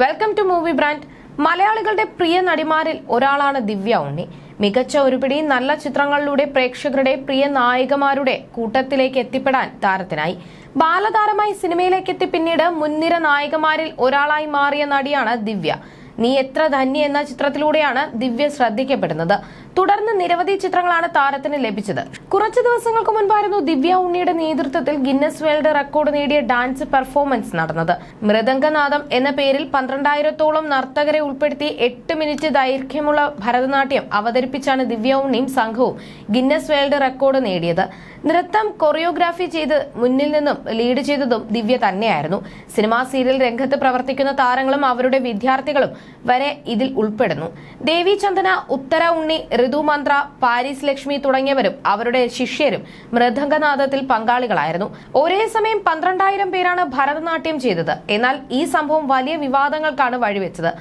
Welcome to movie brand മലയാളികളുടെ പ്രിയ നടിമാരിൽ ഒരാളാണ് ദിവ്യ ഉണ്ണി. മികച്ച ഒരുപിടി നല്ല ചിത്രങ്ങളിലൂടെ പ്രേക്ഷകരുടെ പ്രിയ നായികമാരുടെ കൂട്ടത്തിലേക്ക് എത്തിപ്പെടാൻ താരത്തിനായി. ബാലതാരമായി സിനിമയിലേക്ക് എത്തി പിന്നീട് മുൻനിര നായികമാരിൽ ഒരാളായി മാറിയ നടിയാണ് ദിവ്യ. നീ എത്ര ധന്യ എന്ന ചിത്രത്തിലൂടെയാണ് ദിവ്യ ശ്രദ്ധിക്കപ്പെടുന്നത്. തുടർന്ന് നിരവധി ചിത്രങ്ങളാണ് താരത്തിന് ലഭിച്ചത്. കുറച്ചു ദിവസങ്ങൾക്ക് മുൻപായിരുന്നു ദിവ്യ ഉണ്ണിയുടെ നേതൃത്വത്തിൽ ഗിന്നസ് വേൾഡ് റെക്കോർഡ് നേടിയ ഡാൻസ് പെർഫോമൻസ് നടന്നത്. മൃദംഗനാഥം എന്ന പേരിൽ പന്ത്രണ്ടായിരത്തോളം നർത്തകരെ ഉൾപ്പെടുത്തി എട്ട് മിനിറ്റ് ദൈർഘ്യമുള്ള ഭരതനാട്യം അവതരിപ്പിച്ചാണ് ദിവ്യ ഉണ്ണിയും സംഘവും ഗിന്നസ് വേൾഡ് റെക്കോർഡ് നേടിയത്. നൃത്തം കൊറിയോഗ്രാഫി ചെയ്ത് മുന്നിൽ നിന്നും ലീഡ് ചെയ്തതും ദിവ്യ തന്നെയായിരുന്നു. സിനിമാ സീരിയൽ രംഗത്ത് പ്രവർത്തിക്കുന്ന താരങ്ങളും അവരുടെ വിദ്യാർത്ഥികളും വരെ ഇതിൽ ഉൾപ്പെടുന്നു. ദേവി ചന്ദന ഉത്തര ഉണ്ണി ഋതുമന്ത്ര പാരീസ് ലക്ഷ്മി തുടങ്ങിയവരും അവരുടെ ശിഷ്യരും മൃദംഗനാഥത്തിൽ പങ്കാളികളായിരുന്നു. ഒരേ സമയം പന്ത്രണ്ടായിരം പേരാണ് ഭരതനാട്യം ചെയ്തത്. എന്നാൽ ഈ സംഭവം വലിയ വിവാദങ്ങൾക്കാണ് വഴിവെച്ചത്.